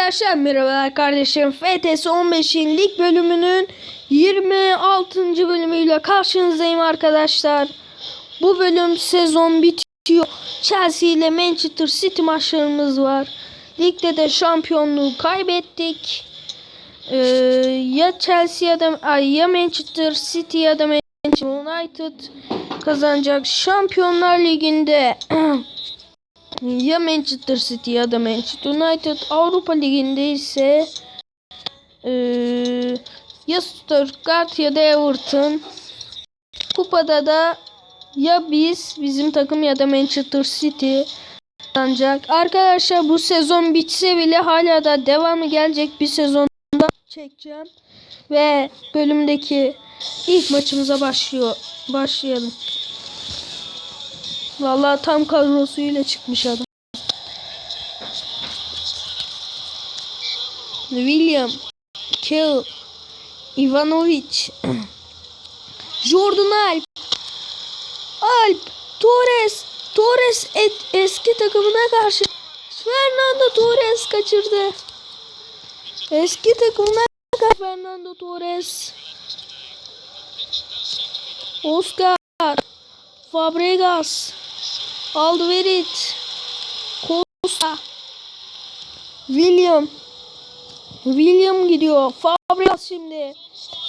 Arkadaşlar merhabalar kardeşim. FTS 15'in lig bölümünün 26. bölümüyle karşınızdayım arkadaşlar. Bu bölüm sezon bitiyor. Chelsea ile Manchester City maçlarımız var. Ligde de şampiyonluğu kaybettik. Ee, ya Chelsea ya da ay, ya Manchester City ya da Manchester United kazanacak. Şampiyonlar Ligi'nde ya Manchester City ya da Manchester United. Avrupa Ligi'nde ise eee, ya Stuttgart ya da Everton. Kupada da ya biz bizim takım ya da Manchester City ancak. Arkadaşlar bu sezon bitse bile hala da devamı gelecek bir sezonda çekeceğim. Ve bölümdeki ilk maçımıza başlıyor başlayalım. Vallahi tam kadrosuyla çıkmış adam. William, Kill, Ivanovic, Jordan Alp, Alp, Torres, Torres et, eski takımına karşı Fernando Torres kaçırdı. Eski takımına karşı Fernando Torres. Oscar, Fabregas, Alderweireld, Costa, William, William gidiyor. Fabregas şimdi.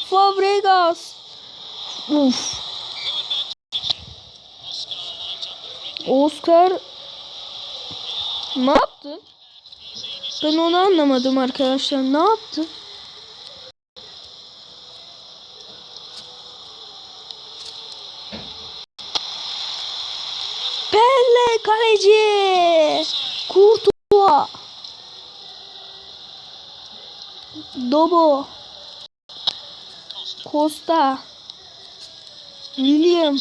Fabregas. Uf. Oscar ne yaptı? Ben onu anlamadım arkadaşlar. Ne yaptı? Pelle kaleci. Kurtuğa. Dobo. Costa. William.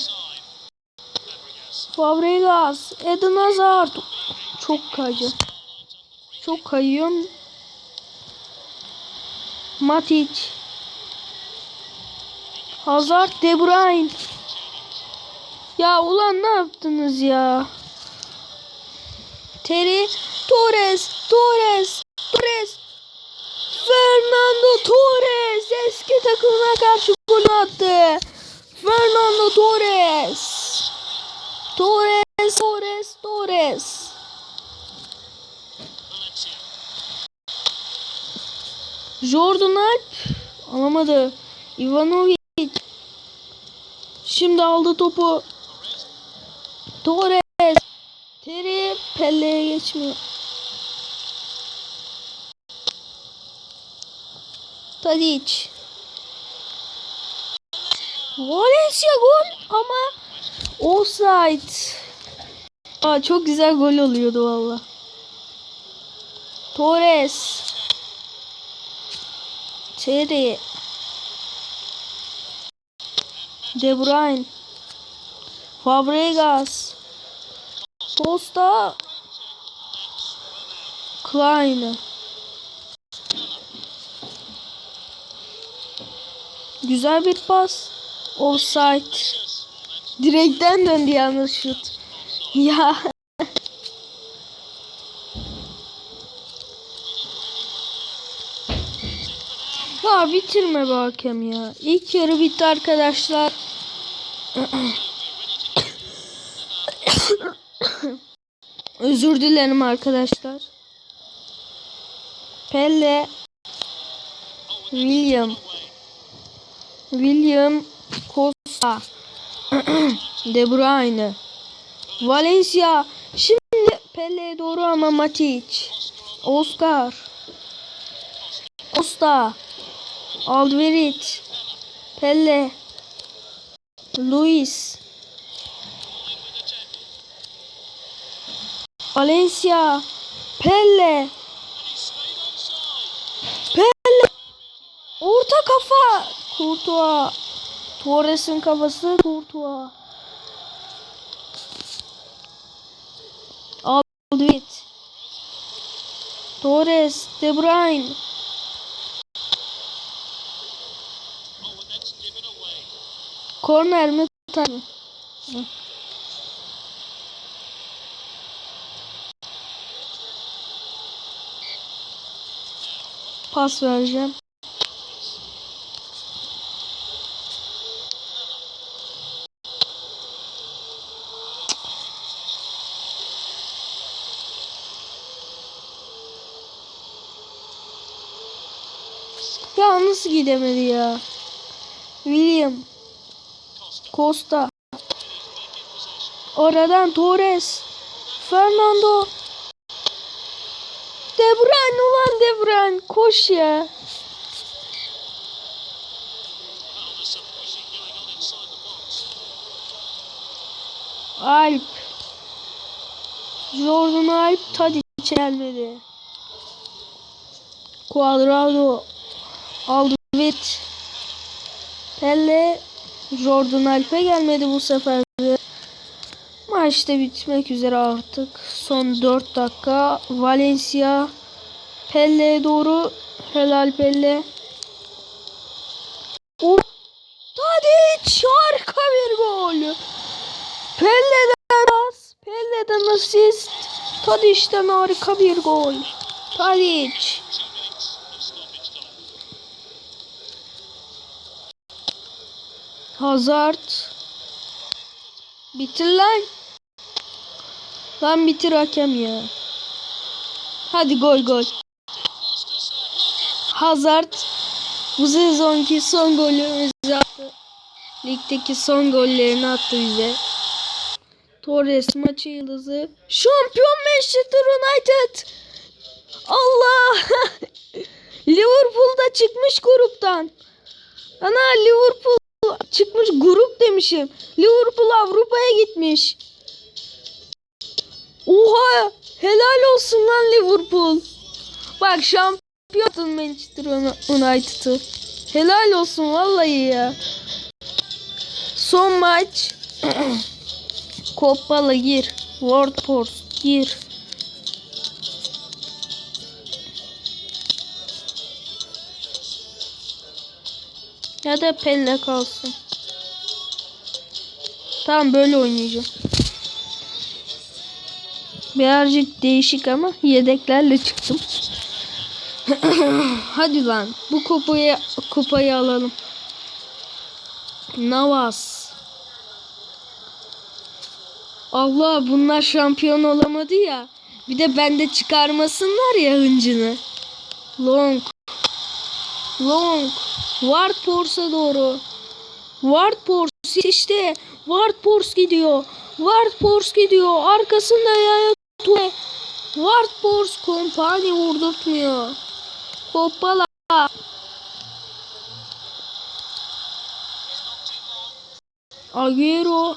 Fabregas. Eden Hazard. Çok kayıyor. Çok kayıyorum. Matic. Hazard De Bruyne. Ya ulan ne yaptınız ya? Terry Torres, Torres, Torres. Fernando Torres eski takımına karşı gol attı. Fernando Torres. Torres, Torres, Torres. Jordan Alp alamadı. Ivanovic. Şimdi aldı topu. Torres. Pelle'ye geçmiyor. Tadic. Valencia gol ama offside. Aa, çok güzel gol oluyordu valla. Torres. Terry. De Bruyne. Fabregas. Costa. Klein. Güzel bir pas. Offside. Direkten döndü yalnız şut. Ya. Ya bitirme be hakem ya. İlk yarı bitti arkadaşlar. Özür dilerim arkadaşlar. Pelle William William Costa De Bruyne Valencia. Şimdi Pelle'ye doğru ama Matic Oscar Costa Alderweireld Pelle Luis Valencia Pelle Orta kafa. Kurtuğa Torres'in kafası Kurtuğa Alderweireld Torres De Bruyne. Korner mi tutar. Pas vereceğim. Ya nasıl gidemedi ya? William. Costa. Oradan Torres. Fernando. De Bruyne ulan De Bruyne koş ya. Alp. Jordan Alp Tadic gelmedi. Cuadrado. Alderweireld. Pelle. Jordan Alp'e gelmedi bu sefer. Maç da bitmek üzere artık. Son 4 dakika. Valencia Pelle'ye doğru. Helal Pelle. O Tadic harika bir gol. Pelle'den pas. Pelle'den asist. Tadic'ten harika bir gol. Tadic. Hazard. Bitir lan. Lan bitir hakem ya. Hadi gol gol. Hazard bu sezonki son golümüzü attı. Ligdeki son gollerini attı bize. Torres maçı yıldızı. Şampiyon Manchester United. Allah. Liverpool'da çıkmış gruptan. Ana Liverpool çıkmış grup demişim. Liverpool Avrupa'ya gitmiş. Oha helal olsun lan Liverpool. Bak şampiyon Manchester United'ı. Helal olsun vallahi ya. Son maç. Koppala gir. Wordport gir. Ya da Pelle kalsın. Tamam böyle oynayacağım. Birazcık değişik ama yedeklerle çıktım. Hadi lan bu kupayı kupayı alalım. Navas. Allah bunlar şampiyon olamadı ya. Bir de bende çıkarmasınlar ya hıncını. Long. Long. Wardports'a doğru. Wardports işte. Wardports gidiyor. Wardports gidiyor. Arkasında Yaya Toure. Wardports kompani vurdurtmuyor. Hoppala. Agüero.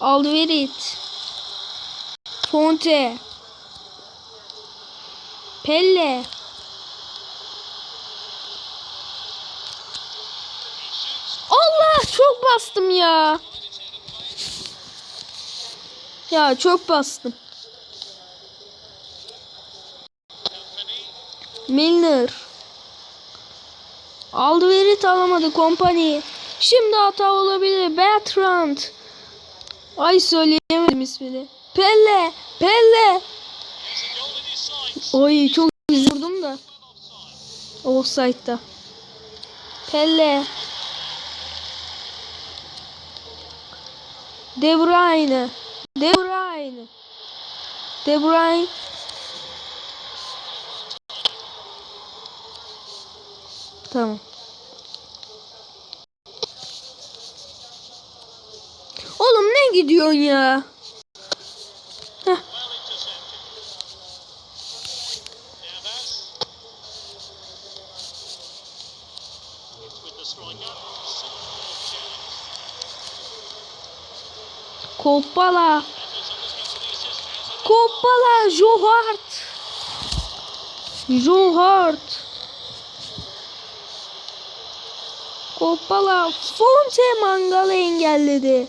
Alderweireld. Fonte. Pelle. Allah çok bastım ya. Ya çok bastım. Milner. Alderweireld alamadı kompani. Şimdi hata olabilir. Bertrand. Ay söyleyemedim ismini. Pelle. Pelle. Oy çok üzüldüm da. Offside'da. Pelle. De Bruyne. De Bruyne. De Bruyne. Tamam. Oğlum ne gidiyorsun ya? Koppala. Koppala. Johart. Johart. Koppala. Fonte Mangal'ı engelledi.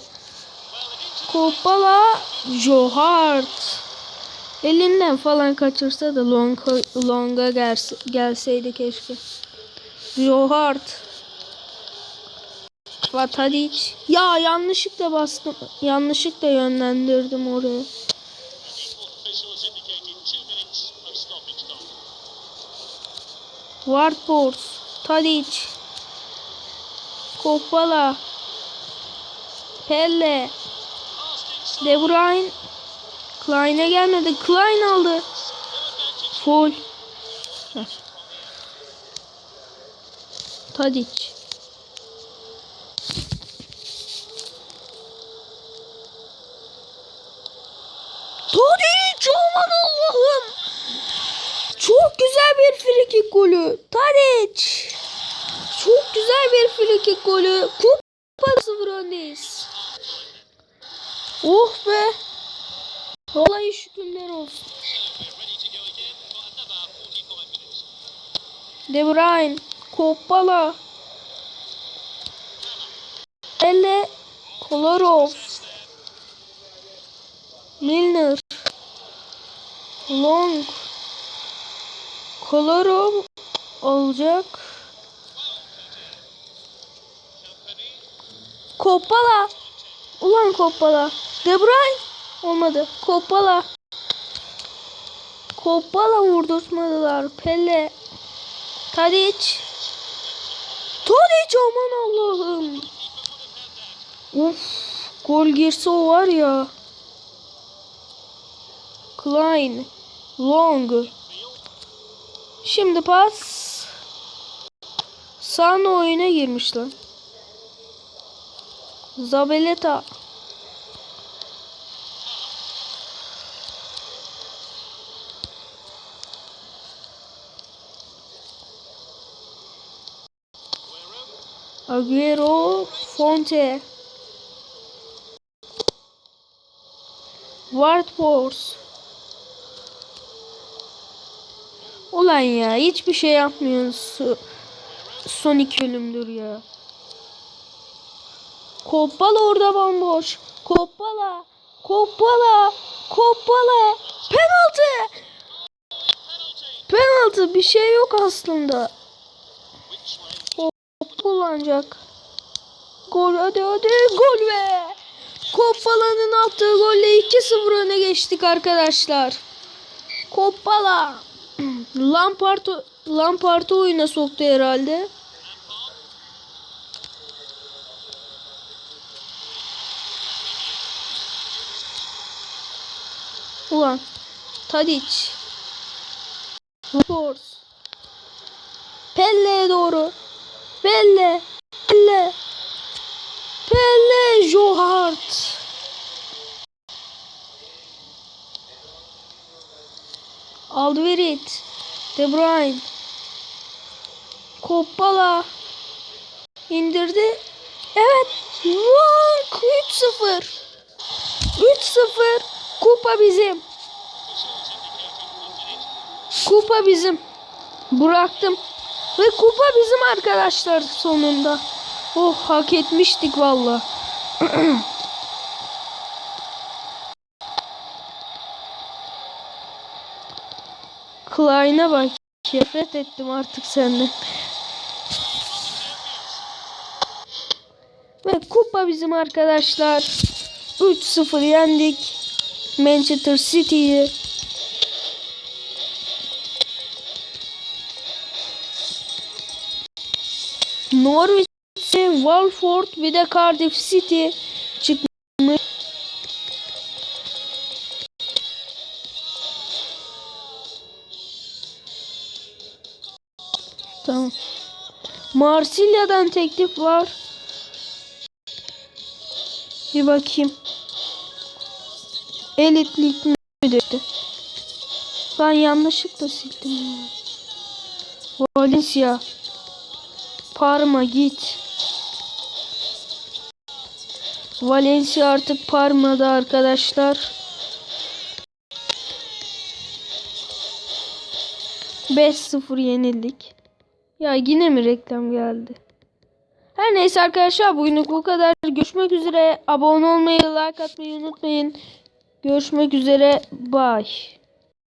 Koppala. Johart. Elinden falan kaçırsa da longa, longa gelse, gelseydi keşke. Johart. Vatadic. Ya yanlışlıkla bastım. Yanlışlıkla yönlendirdim oraya. Wartburg, Tadic, Kopala, Pelle, De Bruyne, Klein'e gelmedi. Klein aldı. Tadic. Tadic aman Allah'ım. Çok güzel bir frikik golü. Tadic. Çok güzel bir frikik golü. Kupa 0 öndeyiz. Oh be. Vallahi şükürler olsun. De Bruyne, Kopala, Elle, Kolarov, Milner, Long, Kolarov olacak. Kopala. Ulan Kopala. De Bruyne olmadı. Kopala. Kopala vurdurtmadılar. Pele. Tadic. Tadic aman Allah'ım. Uf. Gol girse o var ya. Klein. Long. Şimdi pas. Sano oyuna girmiş lan. Zabeleta. Agüero, Fonte. Wartpors. Ulan ya hiçbir şey yapmıyorsun. Son iki ölümdür ya. Koppala orada bomboş. Koppala. Koppala. Koppala. Penaltı. Penaltı bir şey yok aslında. Kullanacak. Gol hadi hadi gol be. Koppala'nın attığı golle 2-0 öne geçtik arkadaşlar. Koppala. Lampard Lampard'ı oyuna soktu herhalde. Ulan. Tadic. Force. Pelle'ye doğru. Pelle. Pelle. Pelle Johart. Alderweireld. De Bruyne. Koppala. indirdi. Evet. Vak 3-0. 3-0. Kupa bizim. Kupa bizim. Bıraktım. Ve kupa bizim arkadaşlar sonunda. Oh hak etmiştik valla. Klein'e bak. Nefret ettim artık senden. Ve kupa bizim arkadaşlar. 3-0 yendik. Manchester City'yi. Norwich, Walford bir de Cardiff City çıkmış. Tamam. Marsilya'dan teklif var. Bir bakayım. Elitlik dedi? Ben yanlışlıkla sildim. Valencia. Parma git. Valencia artık Parma'da arkadaşlar. 5-0 yenildik. Ya yine mi reklam geldi? Her neyse arkadaşlar bugünlük bu kadar. Görüşmek üzere. Abone olmayı, like atmayı unutmayın. Görüşmek üzere. Bye.